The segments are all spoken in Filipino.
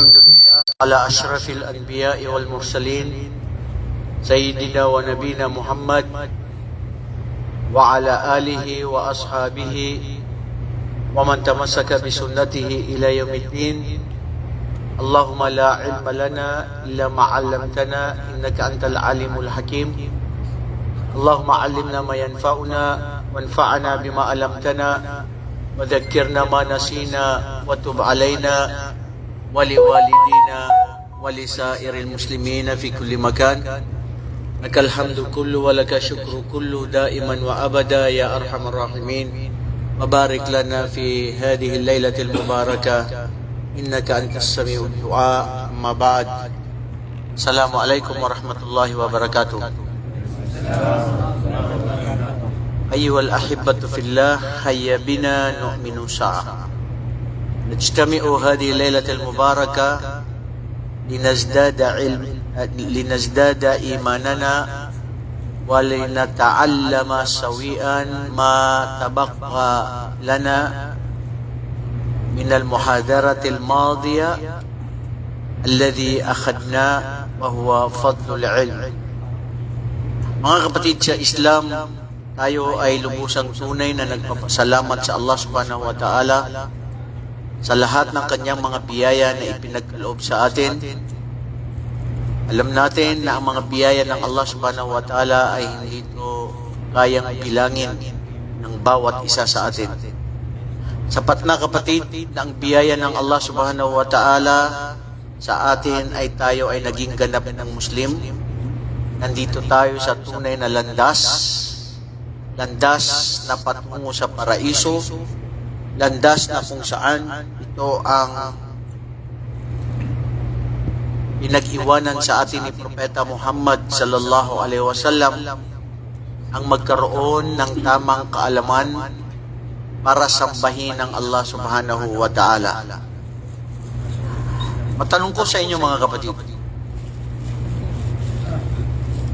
الحمد لله على أشرف الأنبياء والمرسلين سيدنا ونبينا محمد وعلى آله وأصحابه ومن تمسك بسنته إلى يوم الدين. اللهم لا علم لنا إلا ما علمتنا إنك أنت العليم الحكيم. اللهم علمنا ما ينفعنا وانفعنا بما علمتنا وذكرنا ما نسينا وتب علينا. ولوالدينا ولسائر المسلمين في كل مكان. لك الحمد كله ولك الشكر كله دائما وأبدا يا أرحم الراحمين. وبارك لنا في هذه الليلة المباركة. إنك أنت السميع الدعاء. أما بعد السلام عليكم ورحمة الله وبركاته. أيها الأحبة في الله هيا بنا نؤمن ساعة. نجتمع هذه الليلة المباركة لنزداد علم لنزداد إيماننا ولنتعلم سويا ما تبقى لنا من المحاضرة الماضية الذي أخذناه وهو فضل العلم. Mga kapatid sa Islam, tayo ay lubusang tunay na nagpapasalamat sa Allah subhanahu wa ta'ala sa lahat ng kanyang mga biyaya na ipinagkaloob sa atin. Alam natin na ang mga biyaya ng Allah subhanahu wa ta'ala ay hindi ito kayang bilangin ng bawat isa sa atin. Sapat na kapatid na ang biyaya ng Allah subhanahu wa ta'ala sa atin ay tayo ay naging ganap ng Muslim. Nandito tayo sa tunay na landas, landas na patungo sa paraiso, landas na kung saan ito ang pinag-iwanan sa atin ni Propeta Muhammad sallallahu alaihi wasallam ang magkaroon ng tamang kaalaman para sambahin ng Allah subhanahu wa ta'ala. Matanong ko sa inyo mga kapatid,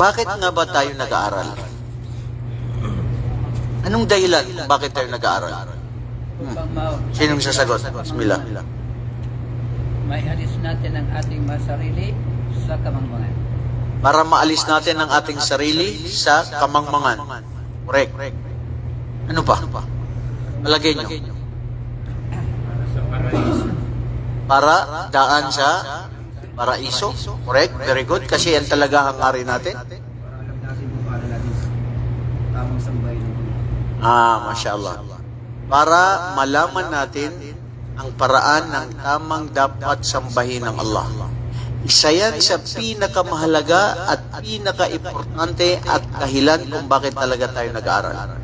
bakit nga ba tayo nag-aaral? Anong dahilan kung bakit tayo nag-aaral? Hmm. Sinong sasagot? Bismillah. May alis natin ang ating mga sarili sa kamangmangan. Para maalis natin ang ating sarili sa kamangmangan. Correct. Ano pa? Palagay nyo. Para daan sa paraiso. Correct? Very good. Kasi yan talaga ang ari natin. Para alam natin kung paano natin tamang sambay ng Panginoon. Ah, Masya Allah. Para malaman natin ang paraan ng tamang dapat sambahin ng Allah. Isa yan sa pinakamahalaga at pinaka-importante at dahilan kung bakit talaga tayo nag-aaral.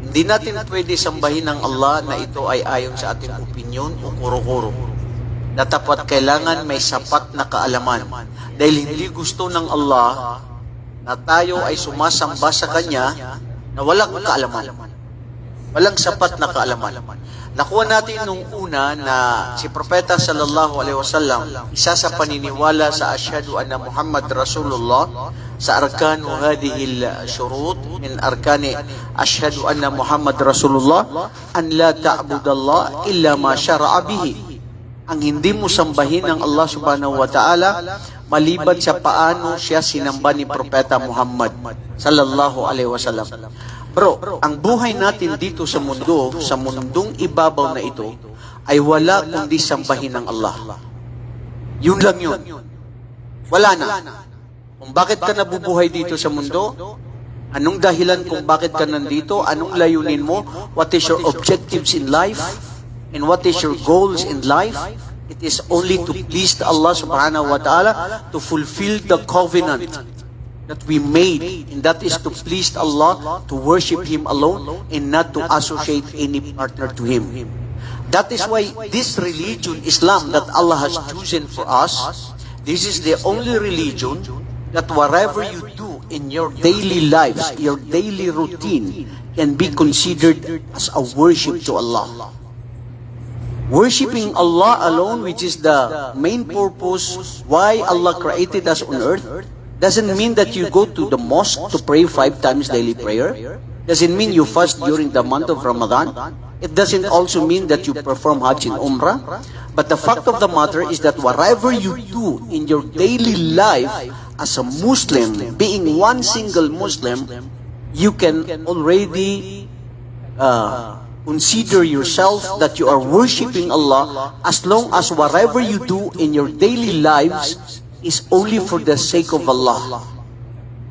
Hindi natin pwede sambahin ng Allah na ito ay ayon sa ating opinion o kuro-kuro. Na tapat kailangan may sapat na kaalaman. Dahil hindi gusto ng Allah na tayo ay sumasamba sa Kanya na walang kaalaman. Walang sapat na kaalaman. Nakuha natin nung una na si Propeta sallallahu alaihi wasallam, isa sa paniniwala sa asyhadu anna Muhammad Rasulullah sa arkanu hadhihi al-shurut min arkani asyhadu anna Muhammad Rasulullah an la ta'budallah illa ma syara'a bihi. Ang hindi mo sambahin ng Allah subhanahu wa ta'ala maliban sa paano siya sinamba ni Propeta Muhammad sallallahu alaihi wasallam. Bro, ang buhay natin dito sa mundo, sa mundong ibabaw na ito, ay wala kundi sambahin ng Allah. Yun lang yun. Wala na. Kung bakit ka nabubuhay dito sa mundo, anong dahilan kung bakit ka nandito, anong layunin mo, what is your objectives in life, and what is your goals in life, it is only to please Allah subhanahu wa ta'ala to fulfill the covenant that we made, and that is to please Allah, to worship Him alone, and not to associate any partner to Him. That is why this religion, Islam, that Allah has chosen for us, this is the only religion that whatever you do in your daily lives, your daily routine, can be considered as a worship to Allah. Worshipping Allah alone, which is the main purpose why Allah created us on earth, doesn't mean that you go to the mosque to pray five times daily prayer. Doesn't mean you fast during the month of Ramadan. It doesn't also mean that you perform Hajj and Umrah, but the fact of the matter is that whatever you do in your daily life as a Muslim, being one single Muslim, you can already uh, consider yourself that you are worshiping Allah as long as whatever you do in your daily lives is only for the sake of Allah.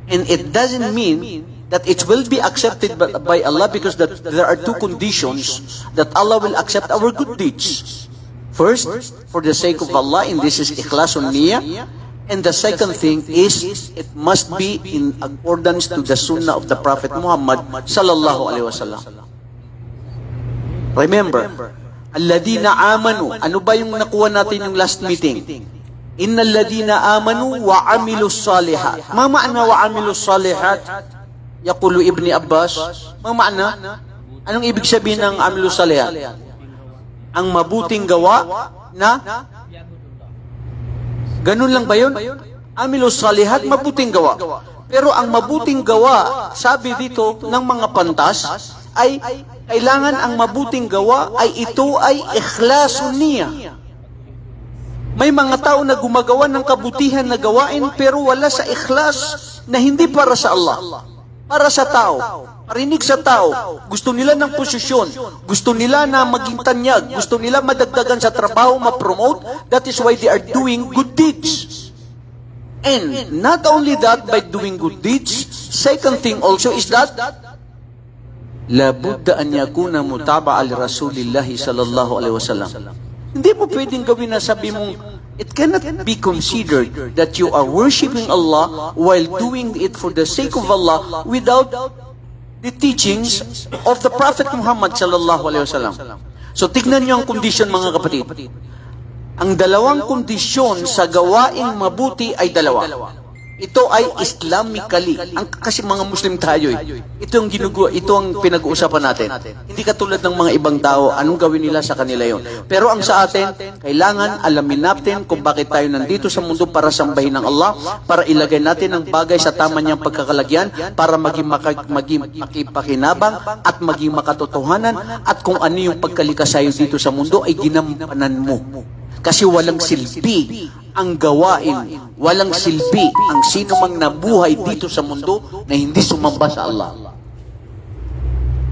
And it doesn't mean that it will be accepted by, Allah because that there are two conditions that Allah will accept our good deeds. First, for the sake of Allah, and this is ikhlasun niyyah. And the second thing is, it must be in accordance to the sunnah of the Prophet Muhammad sallallahu alaihi wasallam. Remember, alladina amanu. Ano ba yung nakuha natin yung last meeting? Innal ladina amanu wa amilus salihat. Ma ma'na wa amilus salihat? Yaqulu Ibni Abbas. Ma ma'na? Anong ibig sabihin ng amilus salihat? Ang mabuting gawa na Ganun lang ba yun? Amilus salihat, mabuting gawa. Pero ang mabuting gawa, sabi dito ng mga pantas, ay kailangan ang mabuting gawa ay ito ay ikhlasun niya. May mga tao na gumagawa ng kabutihan na gawain pero wala sa ikhlas na hindi para sa Allah. Para sa tao. Parinig sa tao. Gusto nila ng posisyon. Gusto nila na maging tanyag. Gusto nila madagdagan sa trabaho, ma-promote. That is why they are doing good deeds. And not only that, by doing good deeds, second thing also is that labudda an yakuna mutaba'a li Rasulillahi sallallahu alaihi wasallam. Hindi mo pwedeng gawin na sabi mong it cannot be considered that you are worshiping Allah while doing it for the sake of Allah without the teachings of the Prophet Muhammad sallallahu alaihi wasallam. So tignan niyo ang condition mga kapatid. Ang dalawang kondisyon sa gawaing mabuti ay dalawa. Ito ay Islamically. Ang, kasi mga Muslim tayo eh. Ito ang ginugo, ito ang pinag-uusapan natin. Hindi katulad ng mga ibang tao, anong gawin nila sa kanila yon. Pero ang sa atin, kailangan alamin natin kung bakit tayo nandito sa mundo para sambahin ng Allah, para ilagay natin ang bagay sa tama niyang pagkakalagyan, para maging, maka, maging makipakinabang at maging makatotohanan at kung ano yung pagkalikasayo dito sa mundo ay ginampanan mo. Kasi walang silbi ang gawain, walang silbi ang sino mang nabuhay dito sa mundo na hindi sumamba sa Allah.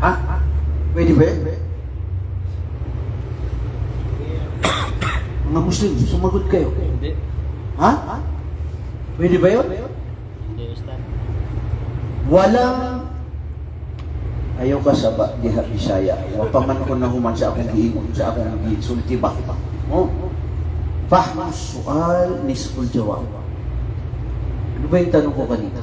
Ha? Pwede ba? Mga Muslim, sumagot kayo. Hindi. Ha? Pwede ba yun? Hindi. Walang ayaw ka sa ba, diha Bisaya. Wa pa man ko na human sa akong giingon, sa akong gisulti ba. Oh. Fahmu sual nisful jawab. Ano ba yung tanong ko kanina?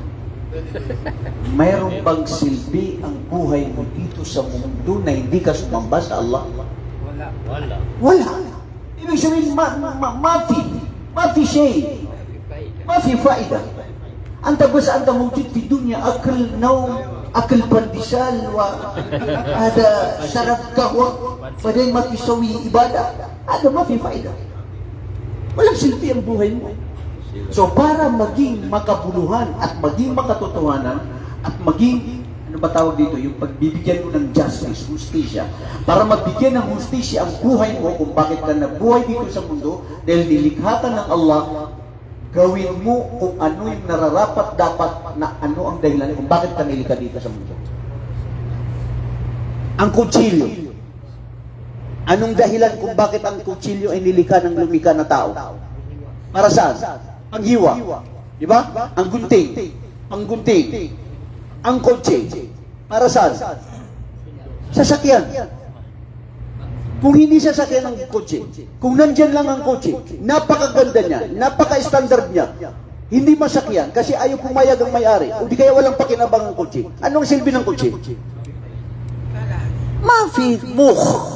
Mayroon bang silbi ang buhay mo dito sa mundo na hindi ka sumamba sa Allah? Wala. Wala. Wala. Ibig sabihin, ma, ma, ma, mafi. Mafi shay. Mafi faida. Anta bas anta mawjud fi dunya akal naum akal pandisal wa ada sarap kahwa. Padain mafi sawi ibadah. Ada mafi faida walang silbi ang buhay mo. So para maging makabuluhan at maging makatotohanan at maging ano ba tawag dito, yung pagbibigyan mo ng justice, justisya. Para magbigyan ng justisya ang buhay mo kung bakit ka nabuhay dito sa mundo dahil nilikha ka ng Allah gawin mo kung ano yung nararapat dapat na ano ang dahilan kung bakit ka nilikha dito sa mundo. Ang kutsilyo. Anong dahilan kung bakit ang kutsilyo ay nilikha ng lumika na tao? Para saan? Panghiwa. Di ba? Ang gunting. Ang gunting. Ang kotse. Para saan? Sasakyan. Kung hindi sasakyan ng kotse, kung nandyan lang ang kotse, napakaganda niya, napaka-standard niya, hindi masakyan kasi ayaw pumayag ang may-ari, o di kaya walang pakinabang ang kotse. Anong silbi ng kotse? Mafi mukh.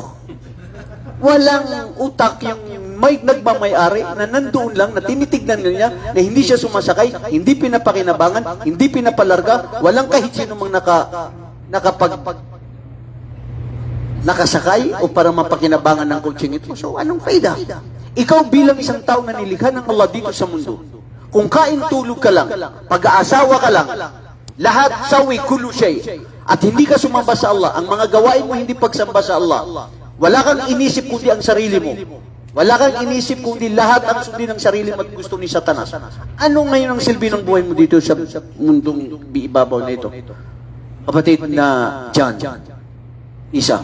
Walang utak yung may nagmamayari na nandoon lang na tinitignan niya na hindi siya sumasakay, hindi pinapakinabangan, hindi pinapalarga, walang kahit sino mang naka, nakapag nakasakay o para mapakinabangan ng coaching ito. So, anong faida? Ikaw bilang isang tao na nilikha ng Allah dito sa mundo, kung kain tulog ka lang, pag-aasawa ka lang, lahat sawi kulu shay. at hindi ka sumamba sa Allah, ang mga gawain mo hindi pagsamba sa Allah, wala kang inisip kundi ang sarili mo. Wala kang inisip kundi lahat ang sundin ng sarili mo at gusto ni Satanas. Ano ngayon ang silbi ng buhay mo dito sa mundong biibabaw na ito? Kapatid na John, isa.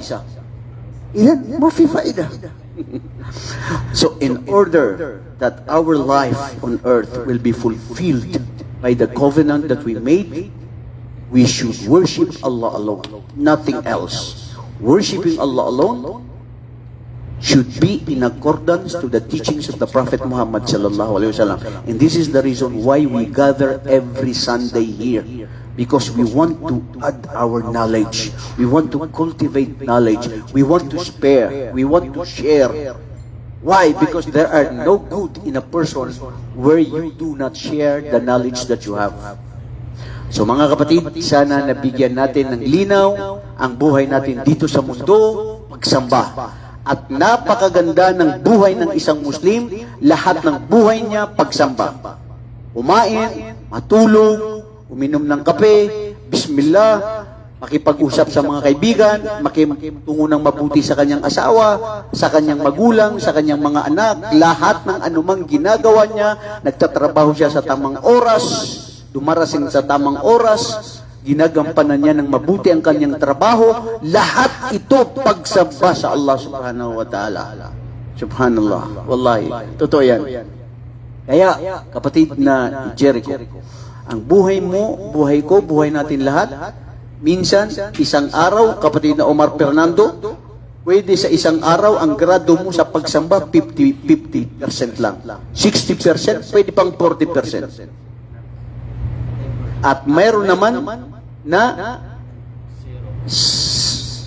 Ilan? Mafi faida. So in order that our life on earth will be fulfilled by the covenant that we made, we should worship Allah alone, nothing else. Worshipping Allah alone should be in accordance to the teachings of the Prophet Muhammad sallallahu alaihi wasallam. And this is the reason why we gather every Sunday here. Because we want to add our knowledge. We want to cultivate knowledge. We want to spare. We want to share. Why? Because there are no good in a person where you do not share the knowledge that you have. So mga kapatid, sana nabigyan natin ng linaw ang buhay natin dito sa mundo, pagsamba. At napakaganda ng buhay ng isang Muslim, lahat ng buhay niya pagsamba. Umain, matulog, uminom ng kape, bismillah, makipag-usap sa mga kaibigan, makitungo ng mabuti sa kanyang asawa, sa kanyang magulang, sa kanyang mga anak, lahat ng anumang ginagawa niya, nagtatrabaho siya sa tamang oras, dumarating sa tamang oras, ginagampanan niya ng mabuti ang kanyang trabaho, lahat ito pagsamba sa Allah subhanahu wa ta'ala. Subhanallah. Wallahi. Totoo yan. Kaya, kapatid na Jericho, ang buhay mo, buhay ko, buhay natin lahat, minsan, isang araw, kapatid na Omar Fernando, pwede sa isang araw, ang grado mo sa pagsamba, 50, 50% lang. 60%, pwede pang 40%. At mayroon naman na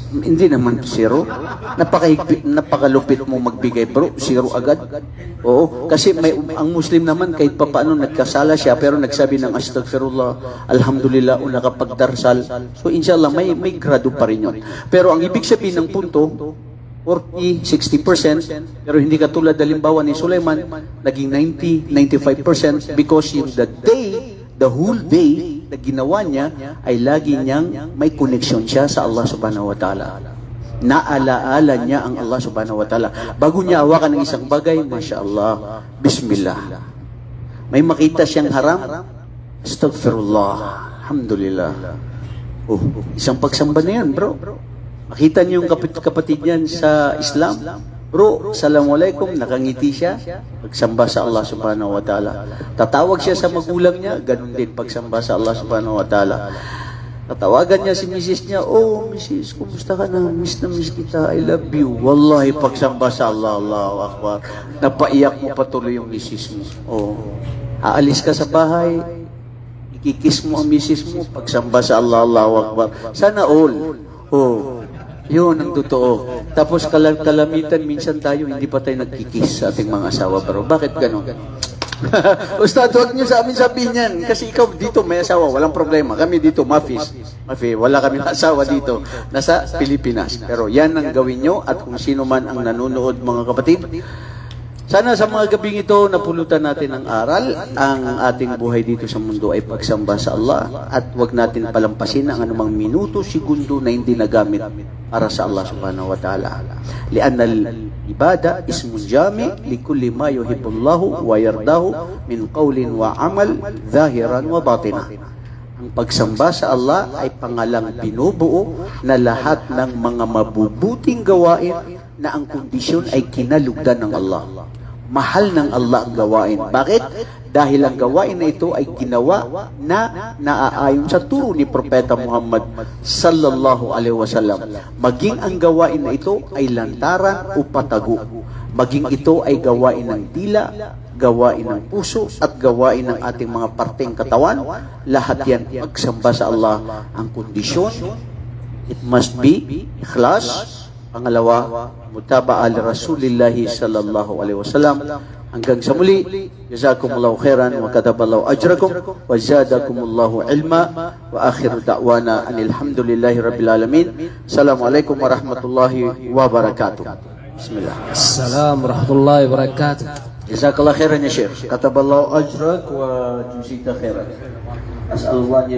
hindi naman zero. Napakahigpit, napakalupit mo magbigay bro, zero agad. Oo, kasi may ang Muslim naman kahit papaano nagkasala siya pero nagsabi ng astaghfirullah, alhamdulillah o nakapagdarsal. So inshallah may may grado pa rin yun. Pero ang ibig sabihin ng punto 40, 60%, pero hindi katulad halimbawa ni Sulaiman, naging 90, 95% because in the day, the whole day na ginawa niya ay lagi niyang may connection siya sa Allah subhanahu wa ta'ala. Naalaala niya ang Allah subhanahu wa ta'ala. Bago niya hawakan ng isang bagay, Masya Allah, Bismillah. May makita siyang haram, Astaghfirullah, Alhamdulillah. Oh, isang pagsamba na yan, bro. Makita niyo yung kapit kapatid niyan sa Islam. Bro, Assalamualaikum, nakangiti siya. Pagsamba sa Allah subhanahu wa ta'ala. Tatawag siya sa magulang niya, ganun din pagsamba sa Allah subhanahu wa ta'ala. Tatawagan niya si Mrs. niya, Oh, Mrs., kumusta ka na? Miss na miss kita. I love you. Wallahi, pagsamba sa Allah, Allahu Akbar. Napaiyak mo patuloy yung Mrs. mo. Oh. Aalis ka sa bahay, ikikis mo ang misis mo, pagsamba sa Allah, Allahu Akbar. Sana all. Oh. Yun ang totoo. Tapos kalam kalamitan, minsan tayo hindi pa tayo nagkikis sa ating mga asawa. Pero bakit ganon? Ustad, huwag niyo sa amin sabihin yan. Kasi ikaw dito may asawa, walang problema. Kami dito, mafis. Mafi, wala kami asawa dito. Nasa Pilipinas. Pero yan ang gawin nyo at kung sino man ang nanonood mga kapatid, sana sa mga gabing ito, napulutan natin ng aral. Ang ating buhay dito sa mundo ay pagsamba sa Allah at wag natin palampasin ang anumang minuto, segundo na hindi nagamit para sa Allah subhanahu wa ta'ala. Lianna al-ibada ismun jami likulli ma yuhibbullahu wa yardahu min qawlin wa amal zahiran wa batina. Ang pagsamba sa Allah ay pangalang binubuo na lahat ng mga mabubuting gawain na ang kondisyon ay kinalugdan ng Allah. Mahal ng Allah ang gawain. Bakit? Dahil ang gawain na ito ay ginawa na naaayon sa turo ni Propeta Muhammad sallallahu alaihi wasallam. Maging ang gawain na ito ay lantaran o patago. Maging ito ay gawain ng dila, gawain ng puso at gawain ng ating mga parteng katawan, lahat yan pagsamba sa Allah. Ang kondisyon, it must be ikhlas. Pangalawa, mutaba'a li Rasulillahi sallallahu alaihi wasallam. Hanggang sa muli, jazakumullahu khairan wa kataballahu ajrakum wa zadakumullahu ilma wa akhiru da'wana anil hamdulillahi rabbil alamin. Assalamualaikum warahmatullahi wabarakatuh. Bismillah. ورحمة الله وبركاته جزاك الله خيرا يا شيخ كتب الله أجرك وجزيك خيرا أسأل الله أن